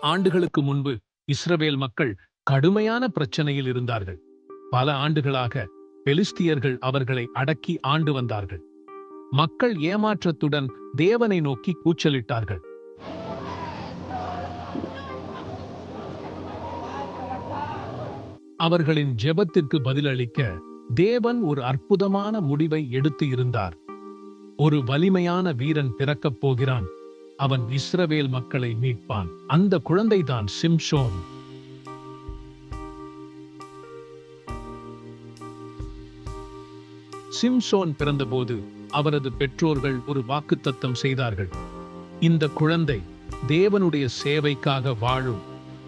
ஆண்டுகளுக்கு முன்பு இஸ்ரவேல் மக்கள் கடுமையான பிரச்சனையில் இருந்தார்கள். பல ஆண்டுகளாக பெலிஸ்தியர்கள் அவர்களை அடக்கி ஆண்டு வந்தார்கள். மக்கள் ஏமாற்றத்துடன் தேவனை நோக்கி கூச்சலிட்டார்கள். அவர்களின் ஜெபத்திற்கு பதிலளிக்க தேவன் ஒரு அற்புதமான முடிவை எடுத்து இருந்தார். ஒரு வலிமையான வீரன் பிறக்கப் போகிறான். அவன் இஸ்ரவேல் மக்களை மீட்பான். அந்த குழந்தைதான் சிம்ஷோன் சிம்சோன் பிறந்தபோது அவரது பெற்றோர்கள் ஒரு வாக்குத்தத்தம் செய்தார்கள். இந்த குழந்தை தேவனுடைய சேவைக்காக வாழும்.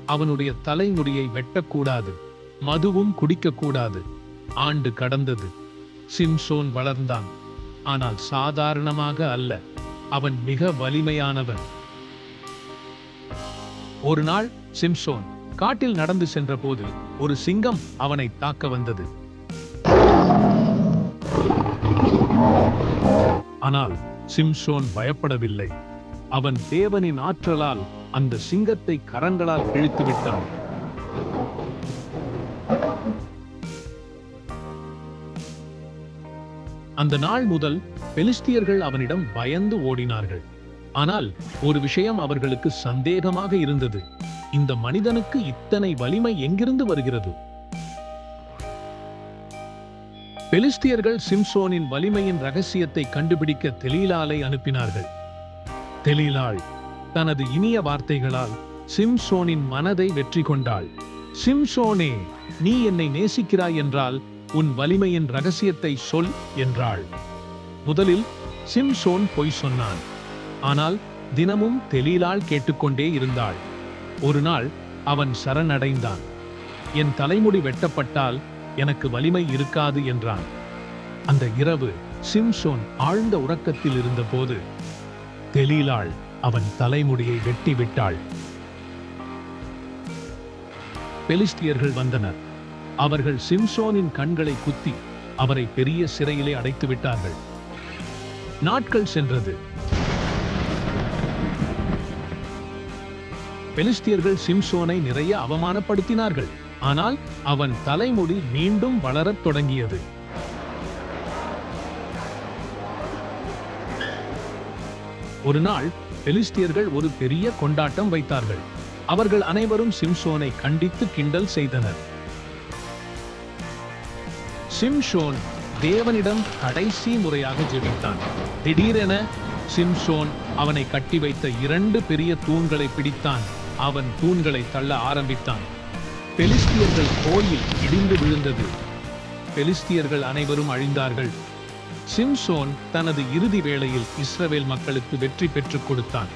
அவனுடைய தலைமுடியை வெட்டக்கூடாது. மதுவும் குடிக்கக்கூடாது. ஆண்டு கடந்தது. சிம்சோன் வளர்ந்தான். ஆனால் சாதாரணமாக அல்ல. அவன் மிக வலிமையானவன். ஒரு நாள் சிம்சோன் காட்டில் நடந்து சென்றபோது ஒரு சிங்கம் அவனை தாக்க வந்தது. ஆனால் சிம்சோன் பயப்படவில்லை. அவன் தேவனின் ஆற்றலால் அந்த சிங்கத்தை கரங்களால் இழுத்து விட்டான். அந்த நாள் முதல் பெலிஸ்தியர்கள் அவனிடம் பயந்து ஓடினார்கள். ஆனால் ஒரு விஷயம் அவர்களுக்கு சந்தேகமாக இருந்தது. இந்த மனிதனுக்கு இத்தனை வலிமை எங்கிருந்து வருகிறது? பெலிஸ்தியர்கள் சிம்சோனின் வலிமையின் ரகசியத்தை கண்டுபிடிக்க தெலீலாலை அனுப்பினார்கள். தெலீலாள் தனது இனிய வார்த்தைகளால் சிம்சோனின் மனதை வெற்றி கொண்டாள். சிம்சோனே நீ என்னை நேசிக்கிறாய் என்றால் உன் வலிமையின் ரகசியத்தை சொல் என்றாள். முதலில் சிம்சோன் பொய் சொன்னான். ஆனால் தினமும் தெலீலால் கேட்டுக்கொண்டே இருந்தாள். ஒரு நாள் அவன் சரணடைந்தான். என் தலைமுடி வெட்டப்பட்டால் எனக்கு வலிமை இருக்காது என்றான். அந்த இரவு சிம்சோன் ஆழ்ந்த உறக்கத்தில் இருந்தபோது தெலீலாள் அவன் தலைமுடியை வெட்டி விட்டாள் பெலிஸ்தியர்கள் வந்தனர். அவர்கள் சிம்சோனின் கண்களை குத்தி அவரை பெரிய சிறையிலே அடைத்து விட்டார்கள். நாட்கள் சென்றது. பெலிஸ்தியர்கள் சிம்சோனை நிறைய அவமானப்படுத்தினார்கள். ஆனால் அவன் தலைமுடி மீண்டும் வளரத் தொடங்கியது. ஒரு நாள் பெலிஸ்தியர்கள் ஒரு பெரிய கொண்டாட்டம் வைத்தார்கள். அவர்கள் அனைவரும் சிம்சோனை கண்டித்து கிண்டல் செய்தனர். சிம்ஷோன் தேவனிடம் கடைசி முறையாக ஜெபித்தான். திடீரென சிம்ஷோன் அவனை கட்டி வைத்த இரண்டு பெரிய தூண்களை பிடித்தான். அவன் தூண்களை தள்ள ஆரம்பித்தான். பெலிஸ்தியர்கள் கோயில் இடிந்து விழுந்தது. பெலிஸ்தியர்கள் அனைவரும் அழிந்தார்கள். சிம்சோன் தனது இறுதி வேளையில் இஸ்ரவேல் மக்களுக்கு வெற்றி பெற்றுக் கொடுத்தான்.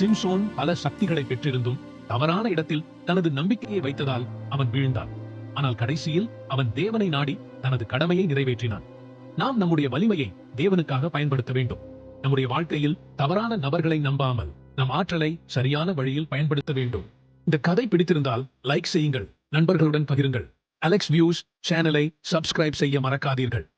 சிம்சோன் பல சக்திகளை பெற்றிருந்தும் தவறான இடத்தில் தனது நம்பிக்கையை வைத்ததால் அவன் வீழ்ந்தான். ஆனால் கடைசியில் அவன் தேவனை நாடி தனது கடமையை நிறைவேற்றினான். நாம் நம்முடைய வலிமையை தேவனுக்காக பயன்படுத்த வேண்டும். நம்முடைய வாழ்க்கையில் தவறான நபர்களை நம்பாமல் நம் ஆற்றலை சரியான வழியில் பயன்படுத்த வேண்டும். இந்த கதை பிடித்திருந்தால் லைக் செய்யுங்கள். நண்பர்களுடன் பகிருங்கள். அலெக்ஸ் வியூஸ் சேனலை சப்ஸ்கிரைப் செய்ய மறக்காதீர்கள்.